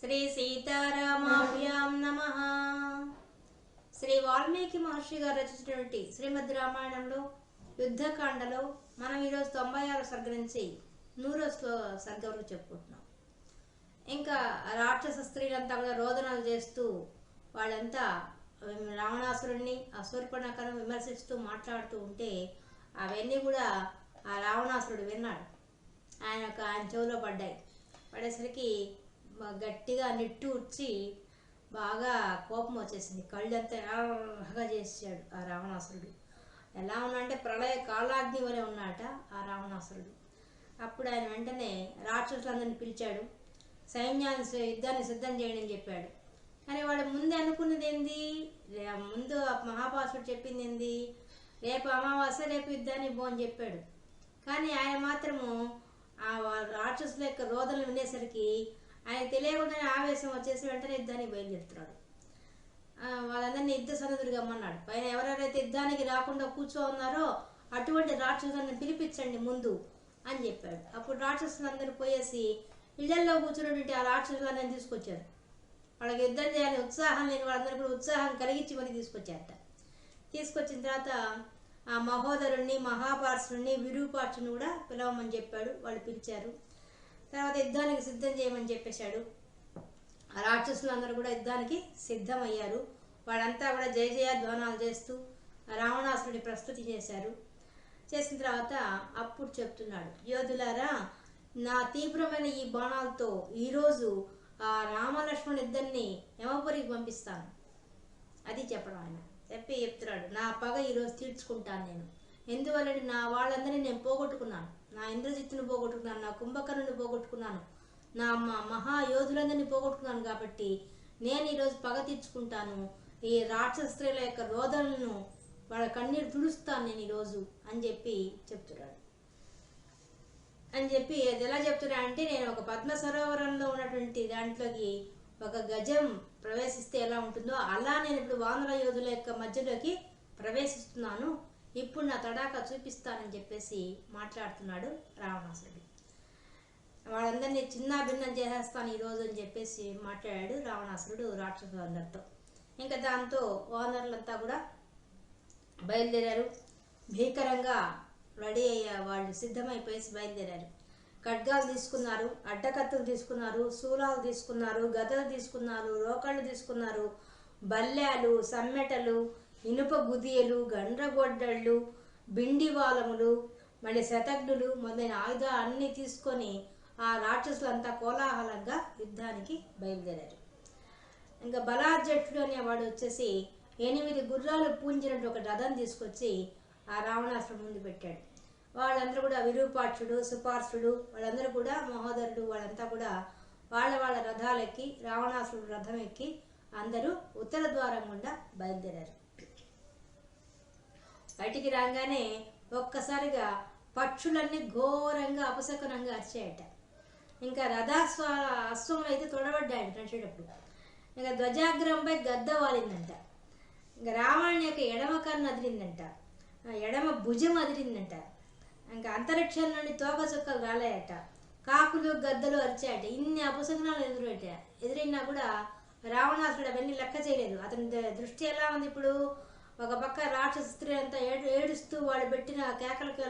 శ్రీ సీతారామాభ్యాం నమ. శ్రీ వాల్మీకి మహర్షి గారు రచించినటువంటి శ్రీమద్ రామాయణంలో యుద్ధకాండలో మనం ఈరోజు తొంభై ఆరు సర్గ నుంచి నూరో శ్లో- సర్గ వరకు చెప్పుకుంటున్నాం. ఇంకా రాక్షస స్త్రీలంతా కూడా రోదనలు చేస్తూ వాళ్ళంతా రావణాసురుణ్ణి అసూర్పణకను విమర్శిస్తూ మాట్లాడుతూ ఉంటే అవన్నీ కూడా ఆ రావణాసురుడు విన్నాడు. ఆయన ఒక ఆయన చెవిలో పడ్డాయి. పడేసరికి గట్టిగా నిట్టూర్చి బాగా కోపం వచ్చేసింది. కళ్ళంతా ఎర్రగా చేసాడు ఆ రావణాసురుడు. ఎలా ఉన్నాడంటే ప్రళయ కాలాగ్ని వలె ఉన్నాట ఆ రావణాసురుడు. అప్పుడు ఆయన వెంటనే రాక్షసులందరిని పిలిచాడు. సైన్యాన్ని యుద్ధాన్ని సిద్ధం చేయండి అని చెప్పాడు. కానీ వాడు ముందు అనుకున్నది ఏంది? ముందు మహాభాసుడు మహాపాసుడు చెప్పింది ఏంది? రేపు అమావాస్య రేపు యుద్ధాన్ని బో అని చెప్పాడు. కానీ ఆయన మాత్రము ఆ వా- రాక్షసుల యొక్క రోదనలు వినేసరికి ఆయన తెలియకుండానే ఆవేశం వచ్చేసి వెంటనే యుద్ధానికి బయలుదేరుతున్నాడు. వాళ్ళందరినీ యుద్ధ సన్నదులుగా అమ్మన్నాడు పైన ఎవరెవరైతే యుద్ధానికి రాకుండా కూర్చో ఉన్నారో అటువంటి రాక్షసులను పిలిపించండి ముందు అని చెప్పాడు. అప్పుడు రాక్షసులందరూ పోయేసి ఇళ్ళల్లో కూర్చున్నటువంటి ఆ రాక్షసులను తీసుకొచ్చారు. వాళ్ళకి యుద్ధం చేయాలని ఉత్సాహం లేని వాళ్ళందరూ కూడా ఉత్సాహం కలిగించి మరి తీసుకొచ్చారట. తీసుకొచ్చిన తర్వాత ఆ మహోదరుణ్ణి మహాపార్షుని విరూపాక్షుని కూడా పిలవమని చెప్పాడు. వాళ్ళు పిలిచారు. తర్వాత యుద్ధానికి సిద్ధం చేయమని చెప్పేశాడు. ఆ రాక్షసులందరూ కూడా యుద్ధానికి సిద్ధమయ్యారు. వాళ్ళంతా కూడా జయ జయ ధ్వానాలు చేస్తూ రావణాసురుడి ప్రస్తుతి చేశారు. చేసిన తర్వాత అప్పుడు చెప్తున్నాడు యోధులారా నా తీవ్రమైన ఈ బాణాలతో ఈరోజు ఆ రామలక్ష్మణ్ ఇద్దరిని యమపురికి పంపిస్తాను. అది చెప్పడం ఆయన. చెప్పి చెప్తున్నాడు నా పగ ఈరోజు తీర్చుకుంటాను నేను. ఎందువల్ల నా వాళ్ళందరినీ నేను పోగొట్టుకున్నాను. నా ఇంద్రజిత్తుని పోగొట్టుకున్నాను నా కుంభకర్ణుని పోగొట్టుకున్నాను నా మహా మహాయోధులందరినీ పోగొట్టుకున్నాను కాబట్టి నేను ఈరోజు పగ తీర్చుకుంటాను. ఈ రాక్షస స్త్రీల యొక్క రోదనలను వాళ్ళ కన్నీరు తుడుస్తాను నేను ఈరోజు అని చెప్పి చెప్తున్నాడు. అని చెప్పి అది ఎలా చెప్తున్నా అంటే నేను ఒక పద్మ సరోవరంలో ఉన్నటువంటి దాంట్లోకి ఒక గజం ప్రవేశిస్తే ఎలా ఉంటుందో అలా నేను ఇప్పుడు వానర యోధుల యొక్క మధ్యలోకి ప్రవేశిస్తున్నాను. ఇప్పుడు నా తడాక చూపిస్తానని చెప్పేసి మాట్లాడుతున్నాడు రావణాసురుడు. వాళ్ళందరినీ చిన్న భిన్నం చేసేస్తాను ఈరోజు అని చెప్పేసి మాట్లాడాడు రావణాసురుడు రాక్షసులందరితో. ఇంకా దాంతో ఓనర్లంతా కూడా బయలుదేరారు. భీకరంగా రెడీ అయ్యా వాళ్ళు సిద్ధమైపోయేసి బయలుదేరారు. ఖడ్గాలు తీసుకున్నారు అడ్డకత్తులు తీసుకున్నారు శూలాలు తీసుకున్నారు గదలు తీసుకున్నారు రోకళ్ళు తీసుకున్నారు బల్లాలు సమ్మెటలు ఇనుప గుదియలు గండ్రగొడ్డళ్ళు బిండివాలములు మళ్ళీ శతఘ్నులు మొదలైన ఆయుధాలు అన్నీ తీసుకొని ఆ రాక్షసులంతా కోలాహలంగా యుద్ధానికి బయలుదేరారు. ఇంకా బలార్జట్లు అనేవాడు వచ్చేసి ఎనిమిది గుర్రాలు పూంజినట్టు ఒక రథం తీసుకొచ్చి ఆ రావణాసురుడు ముందు పెట్టాడు. వాళ్ళందరూ కూడా విరూపాక్షుడు సుపార్షుడు వాళ్ళందరూ కూడా మహోదరుడు వాళ్ళంతా కూడా వాళ్ళ వాళ్ళ రథాలెక్కి రావణాసుడు రావణాసురుడు రథం ఎక్కి అందరూ ఉత్తర ద్వారం గుండా బయలుదేరారు. బయటికి రాగానే ఒక్కసారిగా పక్షులన్నీ ఘోరంగా అపశకునంగా అరిచాయట. ఇంకా రథాస్వ అశ్వములు అయితే తొడబడ్డాయట నడిచేటప్పుడు. ఇంకా ధ్వజాగ్రంపై గద్ద వాలిందంట. ఇంకా రావణుని యొక్క ఎడమ కన్ను అదిరిందంట. ఎడమ భుజం అదిరిందంట. ఇంకా అంతరిక్షం నుండి తోక చుక్కలు రాలేయట. కాకులు గద్దలు అరిచాయట. ఇన్ని అపశకునాలు ఎదురట ఎదురైనా కూడా రావణాసుడు అవన్నీ లెక్క చేయలేదు. అతని ద- దృష్టి ఎలా ఉంది ఇప్పుడు? ఒక పక్క రాక్షస స్త్రీ అంతా ఏడు ఏడుస్తూ వాళ్ళు పెట్టిన కేకలకి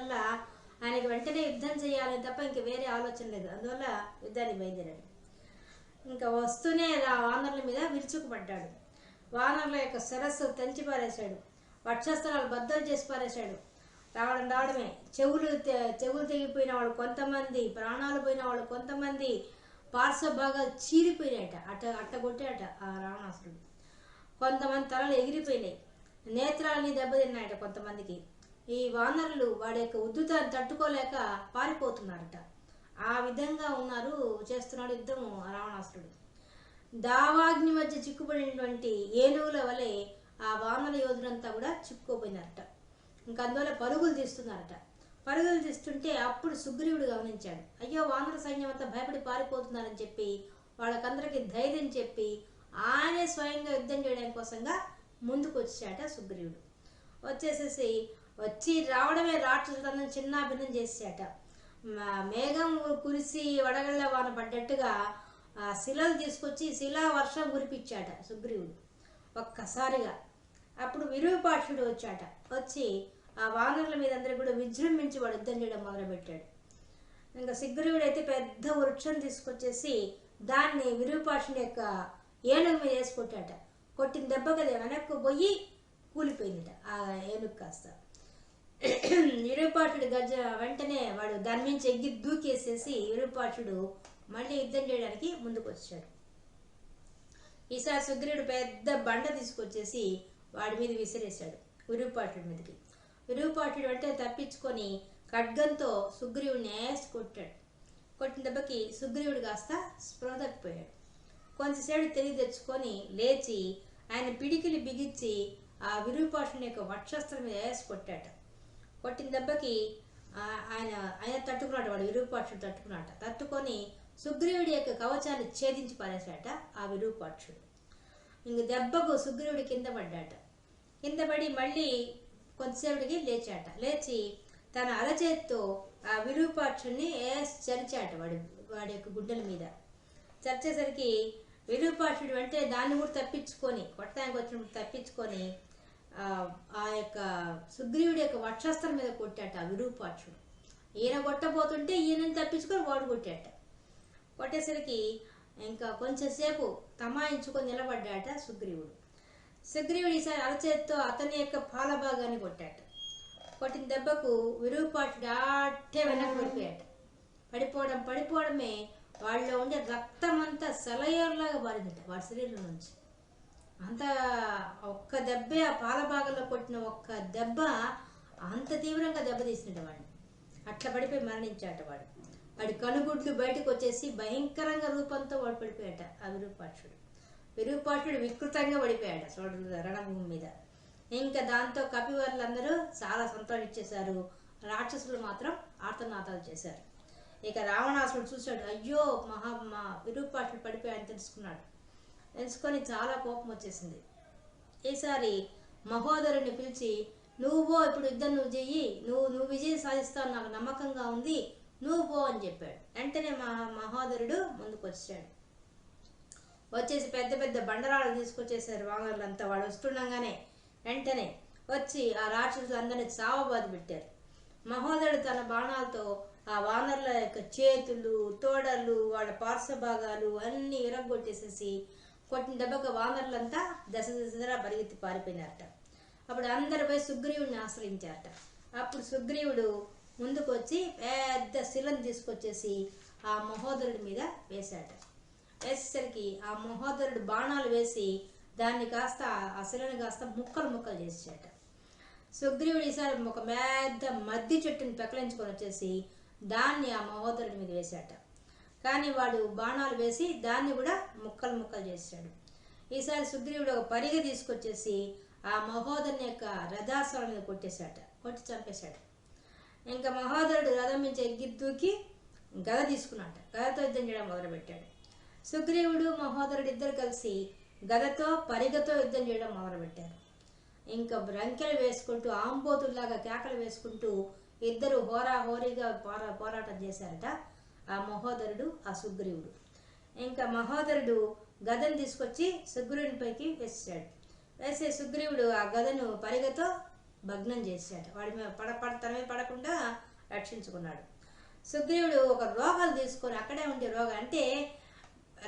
ఆయనకి వెంటనే యుద్ధం చేయాలని తప్ప ఇంక వేరే ఆలోచన లేదు. అందువల్ల యుద్ధానికి బయలుదేరాడు. ఇంకా వస్తూనే రా వానరుల మీద విరుచుకుపడ్డాడు. వానరుల యొక్క సరస్సు తెంచి పారేశాడు. వక్షస్థలాలు బద్దలు చేసి పారేశాడు. రావడం రావడమే. చెవులు చెవులు తెగిపోయిన వాళ్ళు కొంతమంది ప్రాణాలు పోయిన వాళ్ళు కొంతమంది పార్శ్వ భాగాలు చీరిపోయినాయట. అట్ట అట్ట కొట్టాట ఆ రావణాసురుడు. కొంతమంది తలలు ఎగిరిపోయినాయి. నేత్రాలని దెబ్బతిన్నాయట కొంతమందికి. ఈ వానరులు వాడి యొక్క ఉద్దుతాన్ని తట్టుకోలేక పారిపోతున్నారట. ఆ విధంగా ఉన్నారు చేస్తున్నాడు యుద్ధము రావణాసురుడు. దావాగ్ని మధ్య చిక్కుబడినటువంటి ఏనుగుల వలె ఆ వానర యోధులంతా కూడా చిక్కుకోపోయినారట. ఇంకా అందువల్ల పరుగులు తీస్తున్నారట. పరుగులు తీస్తుంటే అప్పుడు సుగ్రీవుడు గమనించాడు. అయ్యో వానర సైన్యం అంతా భయపడి పారిపోతున్నారని చెప్పి వాళ్ళకందరికీ ధైర్యం చెప్పి ఆయనే స్వయంగా యుద్ధం చేయడానికి కోసంగా ముందుకు వచ్చాట సుగ్రీవుడు. వచ్చేసేసి వచ్చి రావడమే రాక్షసులందరినీ చిన్నాభిన్నం చేసాట మేఘం కురిసి వడగళ్ళ వాన పడ్డట్టుగా ఆ శిలలు తీసుకొచ్చి శిలా వర్షం కురిపించాట సుగ్రీవుడు. ఒక్కసారిగా. అప్పుడు విరూపాక్షుడు వచ్చాట. వచ్చి ఆ వానరుల మీద అందరూ కూడా విజృంభించి వాడు యుద్ధం చేయడం మొదలుపెట్టాడు. ఇంకా సుగ్రీవుడు అయితే పెద్ద వృక్షం తీసుకొచ్చేసి దాన్ని విరూపాక్షుని యొక్క ఏనుగు మీద వేసుకుంటాట కొట్టిన దెబ్బకి అది వెనక్కు పోయి కూలిపోయిందిట ఆ ఏనుగు కాస్త. విరూపాక్షుడు గజ వెంటనే వాడు దాని నుంచి ఎగ్గి దూకేసేసి విరూపాక్షుడు మళ్ళీ యుద్ధం చేయడానికి ముందుకు వచ్చాడు ఈసారి సుగ్రీవుడు పెద్ద బండ తీసుకొచ్చేసి వాడి మీద విసిరేశాడు విరూపాక్షుడి మీదకి. విరూపాక్షుడు వెంటనే తప్పించుకొని ఖడ్గంతో సుగ్రీవుడిని వేసి కొట్టాడు. కొట్టిన దెబ్బకి సుగ్రీవుడు కాస్త స్పృహ తప్పిపోయాడు. కొంతసేపు తెలివి తెచ్చుకొని లేచి ఆయన పిడికిలి బిగించి ఆ విరూపాక్షుని యొక్క వక్షస్త్రం మీద వేసి కొట్టాట. కొట్టిన దెబ్బకి ఆయన ఆయన తట్టుకున్నాడు వాడు విరూపాక్షుడు తట్టుకున్నాట. తట్టుకొని సుగ్రీవుడి యొక్క కవచాన్ని ఛేదించి పారేశాట ఆ విరూపాక్షుడు. ఇంక దెబ్బకు సుగ్రీవుడి కింద పడ్డాట. కింద పడి మళ్ళీ కొంతసేపటికి లేచాట. లేచి తన అలచేత్తో ఆ విరూపాక్షుడిని చరిచాట వాడు వాడి యొక్క గుడ్డల మీద. చరిచేసరికి విరూపాక్షుడు అంటే దాన్ని కూడా తప్పించుకొని కొట్టడానికి వచ్చినప్పుడు తప్పించుకొని ఆ, ఆ యొక్క సుగ్రీవుడి యొక్క వక్షస్త్రం మీద కొట్టాట ఆ విరూపాక్షుడు. ఈయన కొట్టబోతుంటే ఈయనని తప్పించుకొని వాడు కొట్టాట. కొట్టేసరికి ఇంకా కొంచెంసేపు తమాయించుకొని నిలబడ్డాట సుగ్రీవుడు. సుగ్రీవుడు ఈసారి అరచేత్తో అతని యొక్క పాల భాగాన్ని కొట్టాట. కొట్టిన దెబ్బకు విరూపాక్షుడు ఆటే వెనక్కి పడిపోయాట. పడిపోవడం పడిపోవడమే వాళ్ళలో ఉండే రక్తం అంతా సెలయర్లాగా పారిందట వాడి శరీరం నుంచి. అంత ఒక్క దెబ్బే ఆ పాల భాగంలో కొట్టిన ఒక్క దెబ్బ అంత తీవ్రంగా దెబ్బతీసినట్టు వాడిని. అట్లా పడిపోయి మరణించాట వాడు. వాడి కనుగుడ్లు బయటకు వచ్చేసి భయంకరంగా రూపంతో వాడు పడిపోయాట ఆ విరూపాక్షుడు విరూపాక్షుడు వికృతంగా పడిపోయాట సోదరుడు రణభూమి మీద. ఇంకా దాంతో కపివర్లందరూ చాలా సంతోషించేశారు. రాక్షసులు మాత్రం ఆర్తనాదాలు చేశారు. ఇక రావణాసుడు చూశాడు. అయ్యో మహా మా విరూపాక్షుడు పడిపోయాడని తెలుసుకున్నాడు. తెలుసుకొని చాలా కోపం వచ్చేసింది. ఈసారి మహోదరుని పిలిచి నువ్వు పో ఇప్పుడు యుద్ధం నువ్వు చెయ్యి. నువ్వు నువ్వు విజయం సాధిస్తావు. నాకు నమ్మకంగా ఉంది. నువ్వు పో అని చెప్పాడు. వెంటనే మా మహోదరుడు ముందుకు వచ్చాడు. వచ్చేసి పెద్ద పెద్ద బండరాలు తీసుకొచ్చేసారు. అంతా వాడు వస్తుండగానే వెంటనే వచ్చి ఆ రాక్షసులందరినీ చావబాది పెట్టారు. మహోదరుడు తన బాణాలతో ఆ వానరుల యొక్క చేతులు తోడలు వాళ్ళ పార్శ్వభాగాలు అన్నీ ఇరగొట్టేసేసి కొట్టిన దెబ్బక వానరులంతా దశ దశరా పరిగెత్తి పారిపోయినారట. అప్పుడు అందరు పోయి సుగ్రీవుడిని ఆశ్రయించారట. అప్పుడు సుగ్రీవుడు ముందుకు వచ్చి పెద్ద శిలను తీసుకొచ్చేసి ఆ మహోదరుడి మీద వేశాడు. వేసేసరికి ఆ మహోదరుడు బాణాలు వేసి దాన్ని కాస్త ఆ శిలను కాస్త ముక్కలు ముక్కలు చేసేట సుగ్రీవుడు ఈసారి ఒక పెద్ద మద్ది చెట్టుని పెకలించుకొని వచ్చేసి దాన్ని ఆ మహోదరుడి మీద వేశాట. కానీ వాడు బాణాలు వేసి దాన్ని కూడా ముక్కలు ముక్కలు చేశాడు. ఈసారి సుగ్రీవుడు ఒక పరిగ తీసుకొచ్చేసి ఆ మహోదరుని యొక్క రథాశ్వాల మీద కొట్టేశాట. కొట్టి చంపేశాడు. ఇంకా మహోదరుడు రథం నుంచి ఎగ్గి దూకి గద తీసుకున్నాట. గదతో యుద్ధం చేయడం మొదలుపెట్టాడు. సుగ్రీవుడు మహోదరుడు ఇద్దరు కలిసి గదతో పరిగతో యుద్ధం చేయడం మొదలుపెట్టారు. ఇంకా రంకెలు వేసుకుంటూ ఆంబోతుల్లాగా కేకలు వేసుకుంటూ ఇద్దరు హోరా హోరీగా పోరా పోరాటం చేశారట ఆ మహోదరుడు ఆ సుగ్రీవుడు. ఇంకా మహోదరుడు గదను తీసుకొచ్చి సుగ్రీవుని పైకి వేసాడు వేసే సుగ్రీవుడు ఆ గదను పరిగతో భగ్నం చేశాడు. వాడి మీద పడ పడ పడకుండా రక్షించుకున్నాడు. సుగ్రీవుడు ఒక రోగాలు తీసుకొని అక్కడే ఉండే రోగం అంటే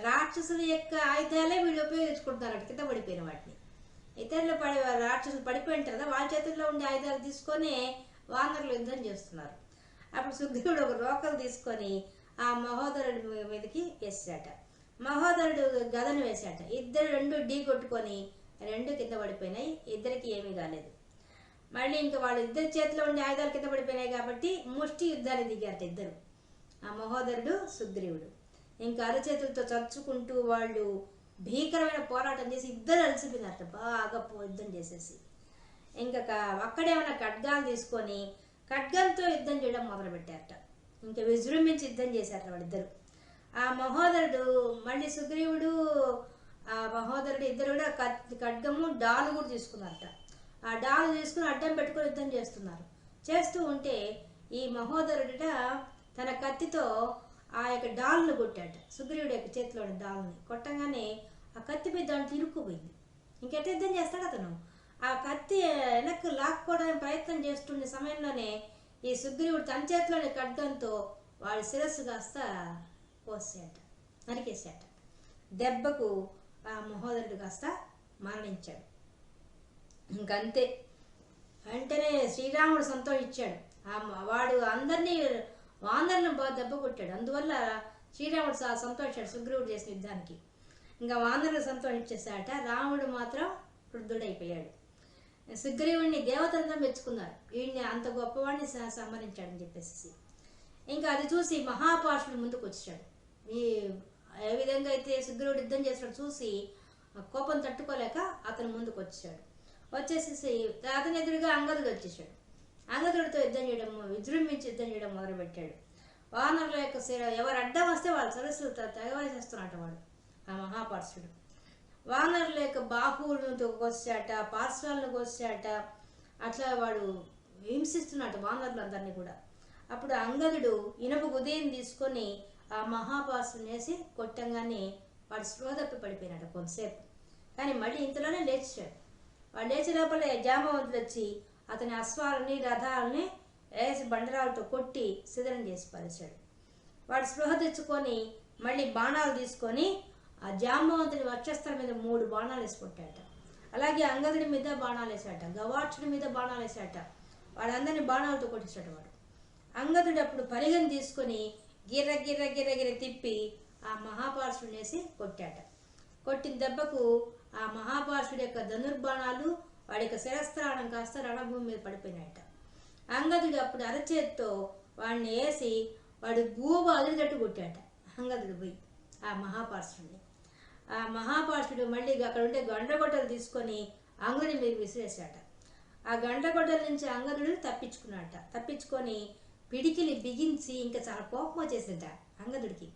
రాక్షసుల యొక్క ఆయుధాలే వీళ్ళు ఉపయోగించుకుంటున్నారు కింద పడిపోయిన వాటిని. ఇతరులు పడి రాక్షసులు పడిపోయింటారు కదా వాళ్ళ చేతుల్లో ఉండే ఆయుధాలు తీసుకొని వానరులు యుద్ధం చేస్తున్నారు. అప్పుడు సుగ్రీవుడు ఒక రోకలు తీసుకొని ఆ మహోదరుడి మీదకి వేసాట మహోదరుడు గదను వేశాట ఇద్దరు రెండు ఢీ కొట్టుకొని రెండు కింద పడిపోయినాయి. ఇద్దరికి ఏమీ కాలేదు. మళ్ళీ ఇంకా వాళ్ళు ఇద్దరి చేతిలో ఉండే ఆయుధాలు కింద పడిపోయినాయి కాబట్టి ముష్టి యుద్ధాన్ని దిగారట ఇద్దరు. ఆ మహోదరుడు సుగ్రీవుడు. ఇంకా అరచేతులతో చచ్చుకుంటూ వాళ్ళు భీకరమైన పోరాటం చేసి ఇద్దరు అలసిపోయినారట. బాగా పో- యుద్ధం చేసేసి. ఇంకా అక్కడే ఉన్న ఖడ్గాలు తీసుకొని ఖడ్గంతో యుద్ధం చేయడం మొదలుపెట్టారట. ఇంకా విజృంభించి యుద్ధం చేశారట వాళ్ళిద్దరు. ఆ మహోదరుడు మళ్ళీ సుగ్రీవుడు ఆ మహోదరుడు ఇద్దరు కూడా ఖడ్గము డాలు కూడా తీసుకున్నారట. ఆ డాలు తీసుకుని అడ్డం పెట్టుకొని యుద్ధం చేస్తున్నారు. చేస్తూ ఉంటే ఈ మహోదరుడిట తన కత్తితో ఆ యొక్క డాల్ను కొట్టాట సుగ్రీవుడి యొక్క చేతిలోని డాల్ని కొట్టంగానే ఆ కత్తి మీద దాంట్లో ఇరుక్కుపోయింది. ఇంకెట్ట యుద్ధం చేస్తాడు అతను? ఆ కత్తి వెనక్కి లాక్కోవడానికి ప్రయత్నం చేస్తున్న సమయంలోనే ఈ సుగ్రీవుడు తన చేతిలోని ఖడ్గంతో వాడి శిరస్సు కాస్త కోసాట నరికేసాట. దెబ్బకు ఆ మహోదరుడు కాస్త మరణించాడు. ఇంకంతే. వెంటనే శ్రీరాముడు సంతోషించాడు. ఆ వాడు అందరినీ వానరులను బాగా దెబ్బ కొట్టాడు. అందువల్ల శ్రీరాముడు సా సంతోషాడు సుగ్రీవుడు చేసిన యుద్ధానికి. ఇంకా వానరులు సంతోషించేసాట రాముడు మాత్రం వృద్ధుడైపోయాడు. సుగ్రీవుడిని దేవతంతా మెచ్చుకున్నారు వీడిని అంత గొప్పవాడిని సంహరించాడని చెప్పేసి ఇంకా అది చూసి మహాపాషుడు ముందుకు వచ్చాడు. ఈ ఏ విధంగా అయితే సుగ్రీవుడు యుద్ధం చేసినాడు చూసి కోపం తట్టుకోలేక అతను ముందుకు వచ్చాడు. వచ్చేసేసి అతని ఎదురుగా అంగదుడు వచ్చేసాడు. అంగదుడితో యుద్ధం చేయడం విజృంభించి యుద్ధం చేయడం మొదలుపెట్టాడు. వానరుల యొక్క ఎవరు అడ్డం వస్తే వాళ్ళు సరస్సులు తెగవేసేస్తున్నట్టు వాడు ఆ మహాపార్షుడు. వానరుల యొక్క బాహువులను తొక్కొచ్చాట పార్శ్వాలను కోసాట అట్లా వాడు హింసిస్తున్నాడు వానరులందరినీ కూడా. అప్పుడు అంగదుడు ఇనపు ఉదయం తీసుకొని ఆ మహాపాసుని వేసి కొట్టంగానే వాడు స్పృహ తప్పి పడిపోయినాడు కొంతసేపు. కానీ మళ్ళీ ఇంతలోనే లేచాడు. వాడు లేచే లోపల జామవంతులు వచ్చి అతని అశ్వాలని రథాలని వేసి బండరాలతో కొట్టి సిద్ధం చేసి పరిచాడు వాడు స్పృహ తెచ్చుకొని మళ్ళీ బాణాలు తీసుకొని ఆ జాంబవంతుడి వక్షస్థల మీద మూడు బాణాలు వేసుకుంటాట అలాగే అంగదుడి మీద బాణాలు వేసాట గవాక్షుడి మీద బాణాలు వేసాట వాడందరినీ బాణాలతో కొట్టించాడు వాడు. అంగదుడు అప్పుడు పరిగణ తీసుకొని గిర్ర గిర్ర గిర్ర గిర్ర తిప్పి ఆ మహాపార్షుడిని వేసి కొట్టాట. కొట్టిన దెబ్బకు ఆ మహాపార్షుడి యొక్క ధనుర్బాణాలు వాడి యొక్క శిరస్త్రాణం కాస్త రణభూమి మీద పడిపోయినాయట. అంగదుడు అప్పుడు అరచేత్తో వాడిని వేసి వాడు గూబ అదిరినట్టు కొట్టాట. అంగదుడు పోయి ఆ మహాపార్షుడిని ఆ మహాపార్షుడు మళ్ళీ అక్కడ ఉండే గండ్రగొడ్డలు తీసుకొని అంగడి మీద విసిరేశాట. ఆ గండ్రగొడ్డల నుంచి అంగదుడు తప్పించుకున్నాట. తప్పించుకొని పిడికిలి బిగించి ఇంకా చాలా కోపం వచ్చేసింట అంగదుడికి.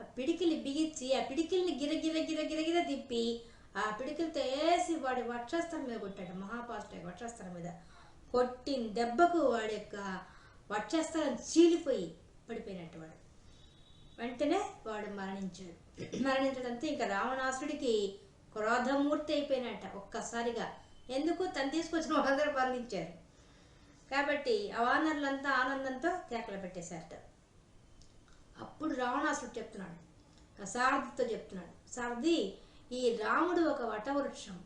ఆ పిడికిలి బిగించి ఆ పిడికిల్ని గిరగిర గిర గిరగిర తిప్పి ఆ పిడికిలతో వేసి వాడి వక్షస్థలం మీద కొట్టాడు మహాపాష్ట వక్షస్థలం మీద. కొట్టిన దెబ్బకు వాడి యొక్క వక్షస్థలం చీలిపోయి పడిపోయినట్టు వాడు. వెంటనే వాడు మరణించాడు. మరణించడంతో ఇంకా రావణాసుడికి క్రోధమూర్తి అయిపోయినట్ట ఒక్కసారిగా. ఎందుకు? తను తీసుకొచ్చిన వాళ్ళందరూ మరణించారు కాబట్టి ఆ ఆనందంతో కేకలు పెట్టేశారట. అప్పుడు రావణాసుడు చెప్తున్నాడు. సారథితో చెప్తున్నాడు. సారథి ఈ రాముడు ఒక వటవృక్షం.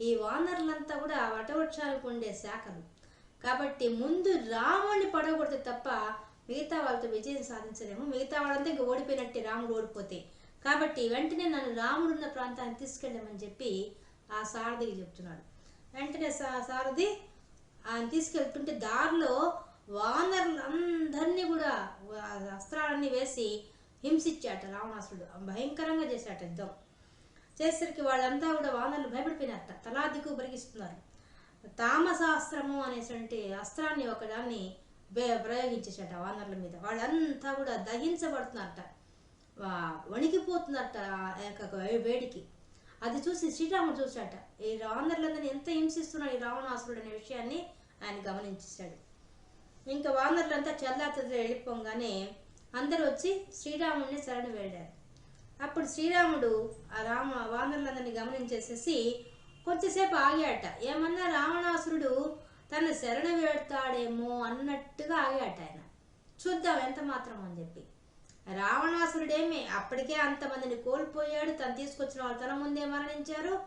ఈ వానరులంతా కూడా వటవృక్షాలకు ఉండే శాఖలు. కాబట్టి ముందు రాముడిని పడగొడితే తప్ప మిగతా వాళ్ళతో విజయం సాధించలేము. మిగతా వాళ్ళంతా ఇంకా ఓడిపోయినట్టే రాముడు ఓడిపోతే. కాబట్టి వెంటనే నన్ను రాముడున్న ప్రాంతాన్ని ప్రాంతానికి తీసుకెళ్ళమని చెప్పి ఆ సారథికి చెప్తున్నాడు. వెంటనే సా సారథి ఆయన తీసుకెళ్తుంటే దారిలో వానరులందరినీ కూడా అస్త్రాలన్నీ వేసి హింసించాట రావణాసుడు భయంకరంగా చేశాట యుద్ధం. చేసరికి వాళ్ళంతా కూడా వానరులు భయపడిపోయినట్ట తలా దిక్కు బరిగిస్తున్నారు తామసాస్త్రము అనేటువంటి అస్త్రాన్ని ఒకదాన్ని ప్రయోగించేసాట వానరుల మీద. వాళ్ళంతా కూడా దహించబడుతున్నారట. వా- యొక్క వేడికి. అది చూసి శ్రీరాముడు చూశాట ఈ వానరులందరినీ ఎంత హింసిస్తున్నాడు ఈ రావణాసురుడు అనే విషయాన్ని ఆయన గమనించేశాడు. ఇంకా వానరులంతా చల్లాచదురు వెళ్ళిపోగానే అందరూ వచ్చి శ్రీరాముడిని శరణు వేడారు. అప్పుడు శ్రీరాముడు ఆ రామ వానరులందరినీ గమనించేసేసి కొంచెంసేపు ఆగాట ఏమన్నా రావణాసురుడు తన శరణ వేడతాడేమో అన్నట్టుగా ఆగాట ఆయన. చూద్దాం ఎంత మాత్రం అని చెప్పి. రావణాసురుడేమి అప్పటికే అంతమందిని కోల్పోయాడు. తను తీసుకొచ్చిన వాళ్ళ తన ముందే మరణించారు.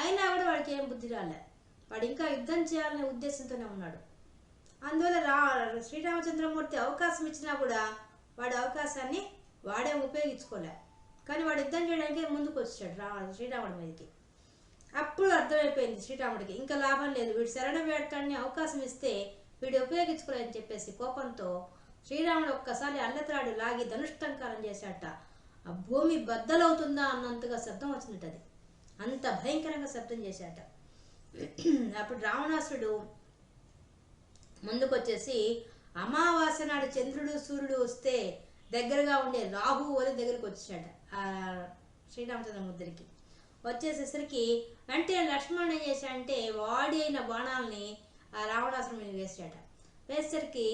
అయినా కూడా వాడికి ఏం బుద్ధి రాలే. వాడు ఇంకా యుద్ధం చేయాలనే ఉద్దేశంతోనే ఉన్నాడు. అందువల్ల రా శ్రీరామచంద్రమూర్తి అవకాశం ఇచ్చినా కూడా వాడి అవకాశాన్ని వాడే ఉపయోగించుకోలే. కానీ వాడు యుద్ధం చేయడానికి ముందుకు వచ్చాడు రా శ్రీరాముడి మీదకి. అప్పుడు అర్థమైపోయింది శ్రీరాముడికి ఇంకా లాభం లేదు. వీడు శరణ వేడకాన్ని అవకాశం ఇస్తే వీడు ఉపయోగించుకోలేదని చెప్పేసి కోపంతో శ్రీరాముడు ఒక్కసారి అల్లత్రాడు లాగి ధనుష్టంకారం చేశాట ఆ భూమి బద్దలవుతుందా అన్నంతగా శబ్దం వచ్చినట్టు అది. అంత భయంకరంగా శబ్దం చేశాట అప్పుడు రావణాసుడు ముందుకొచ్చేసి అమావాస్య నాడు చంద్రుడు సూర్యుడు వస్తే దగ్గరగా ఉండే రాహు అని దగ్గరికి వచ్చాట శ్రీరామచంద్ర శ్రీరామచంద్రముద్రికి వచ్చేసేసరికి వెంటనే లక్ష్మణుడు ఏం చేశాడంటే వాడి అయిన బాణాలని ఆ రావణాసురుడు మీద వేసాట వేసేసరికి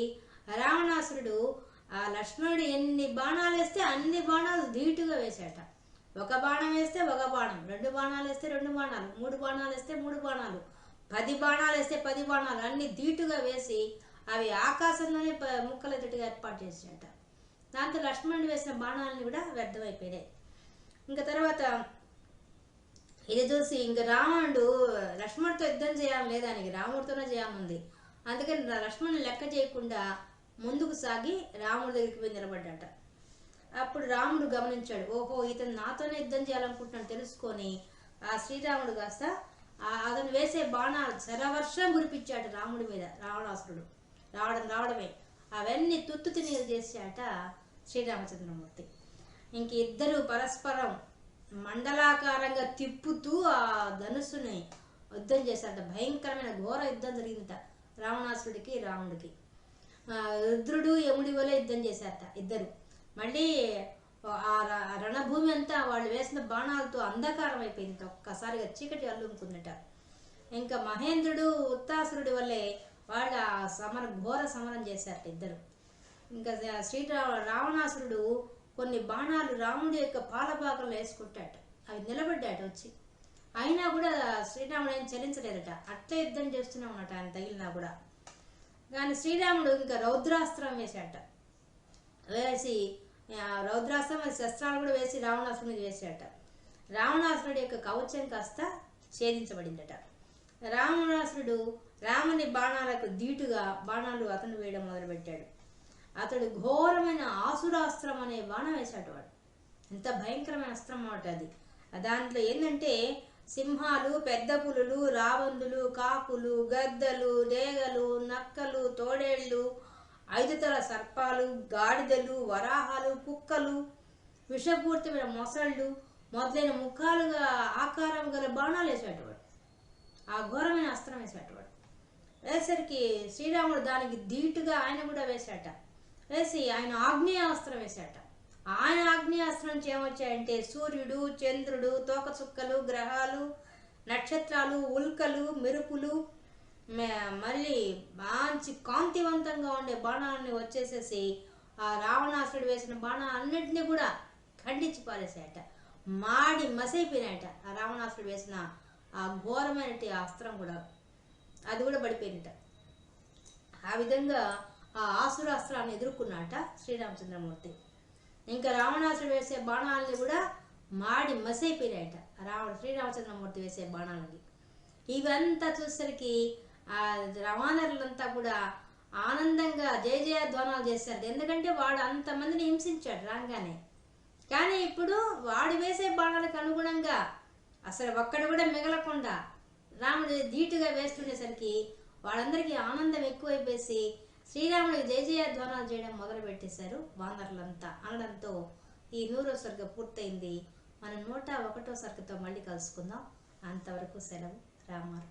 రావణాసురుడు ఆ లక్ష్మణుడు ఎన్ని బాణాలు వేస్తే అన్ని బాణాలు ధీటుగా వేశాట ఒక బాణం వేస్తే ఒక బాణం రెండు బాణాలు వేస్తే రెండు బాణాలు మూడు బాణాలు వేస్తే మూడు బాణాలు పది బాణాలు వేస్తే పది బాణాలు అన్ని ధీటుగా వేసి అవి ఆకాశంలోనే ప- ముక్కలెత్తట్టుగా ఏర్పాటు చేశాట దాంతో లక్ష్మణుడు వేసిన బాణాలని కూడా వ్యర్థమైపోయినాయి. ఇంకా తర్వాత ఇది చూసి ఇంక రావణుడు లక్ష్మణుడితో యుద్ధం చేయాలని లేదానికి ఆయనకి రాముడితోనే చేయాలనుంది అందుకని లక్ష్మణుని లెక్క చేయకుండా ముందుకు సాగి రాముడి దగ్గరికి పోయి నిలబడ్డాట. అప్పుడు రాముడు గమనించాడు ఓహో ఇతను నాతోనే యుద్ధం చేయాలనుకుంటున్నాను తెలుసుకొని ఆ శ్రీరాముడు కాస్త అతను వేసే బాణాలు శరవర్షం కురిపించాడు రాముడి మీద రావణాసురుడు. రావడం రావడమే. అవన్నీ తుత్తు తినేది చేశాట శ్రీరామచంద్రమూర్తి. ఇంక ఇద్దరు పరస్పరం మండలాకారంగా తిప్పుతూ ఆ ధనుస్సుని యుద్ధం చేశారట. భయంకరమైన ఘోర యుద్ధం జరిగిందట రావణాసురుడికి రాముడికి. రుద్రుడు యముడి వలె యుద్ధం చేశారట ఇద్దరు. మళ్ళీ ఆ రణభూమి అంతా వాళ్ళు వేసిన బాణాలతో అంధకారం అయిపోయింది ఒక్కసారిగా చీకటి అల్లుకుందట ఇంకా మహేంద్రుడు ఉత్తాసురుడి వల్లే వాళ్ళు ఆ సమరం ఘోర సమరం చేశారట ఇద్దరు. ఇంకా శ్రీరామ రావణాసురుడు కొన్ని బాణాలు రాముడి యొక్క పాలపాకల్లో వేసుకుంటాట అవి నిలబడ్డాట వచ్చి. అయినా కూడా శ్రీరాముడు ఏం చలించలేదట. అట్లే యుద్ధం చేస్తున్నామన్నట ఆయన తగిలినా కూడా. కానీ శ్రీరాముడు ఇంకా రౌద్రాస్త్రం వేశాట వేసి రౌద్రాస్త్రం వేసి శస్త్రాలు కూడా వేసి రావణాసురుడికి వేసాట రావణాసురుడి యొక్క కవచం కాస్త ఛేదించబడిందట. రావణాసురుడు రాముని బాణాలకు దీటుగా బాణాలు అతను వేయడం మొదలుపెట్టాడు. అతడు ఘోరమైన ఆసురాస్త్రం అనే బాణం వేశాడు వాడు. ఎంత భయంకరమైన అస్త్రం అన్నమాట అది. దాంట్లో ఏంటంటే సింహాలు పెద్ద పులులు రావందులు కాకులు గద్దలు డేగలు నక్కలు తోడేళ్ళు ఐదు తల సర్పాలు గాడిదలు వరాహాలు కుక్కలు విషపూరితమైన మొసళ్ళు మొదలైన ముఖాలుగా ఆకారం గల బాణాలు వేసేటవాడు ఆ ఘోరమైన అస్త్రం వేసేటవాడు వేసరికి శ్రీరాముడు దానికి ధీటుగా ఆయన కూడా వేశాట. వేసి ఆయన ఆగ్నేయాస్త్రం వేశాట. ఆయన ఆగ్నేయాస్త్రం నుంచి ఏమొచ్చాయంటే సూర్యుడు చంద్రుడు తోకచుక్కలు గ్రహాలు నక్షత్రాలు ఉల్కలు మెరుపులు మళ్ళీ మంచి కాంతివంతంగా ఉండే బాణాలని వచ్చేసేసి ఆ రావణాసురుడు వేసిన బాణాలన్నింటినీ కూడా ఖండించి పారేసాయట మాడి మసైపోయినాయట ఆ రావణాసురుడు వేసిన ఆ ఘోరమైన అస్త్రం కూడా. అది కూడా పడిపోయినట ఆ విధంగా ఆ ఆసురాస్త్రాన్ని ఎదుర్కొన్నాట శ్రీరామచంద్రమూర్తి. ఇంకా రావణాసుడు వేసే బాణాలని కూడా మాడి మసైపోయినాయట. రావణ శ్రీరామచంద్రమూర్తి వేసే బాణాలని. ఇవంతా చూసరికి ఆ రవాణరులంతా కూడా ఆనందంగా జయ జయధ్వానాలు చేశారు ఎందుకంటే వాడు అంతమందిని హింసించాడు రాగానే. కానీ ఇప్పుడు వాడు వేసే బాణాలకు అనుగుణంగా అసలు ఒక్కడు కూడా మిగలకుండా రాముడు ధీటుగా వేస్తుండేసరికి వాళ్ళందరికీ ఆనందం ఎక్కువైపోయి శ్రీరాముడికి జయ జయధ్వానాలు చేయడం మొదలు పెట్టేశారు వానరులంతా. అనడంతో ఈ నూరో సర్గ పూర్తయింది. మనం నూట ఒకటో సర్గతో మళ్ళీ కలుసుకుందాం. అంతవరకు సెలవు. రామారు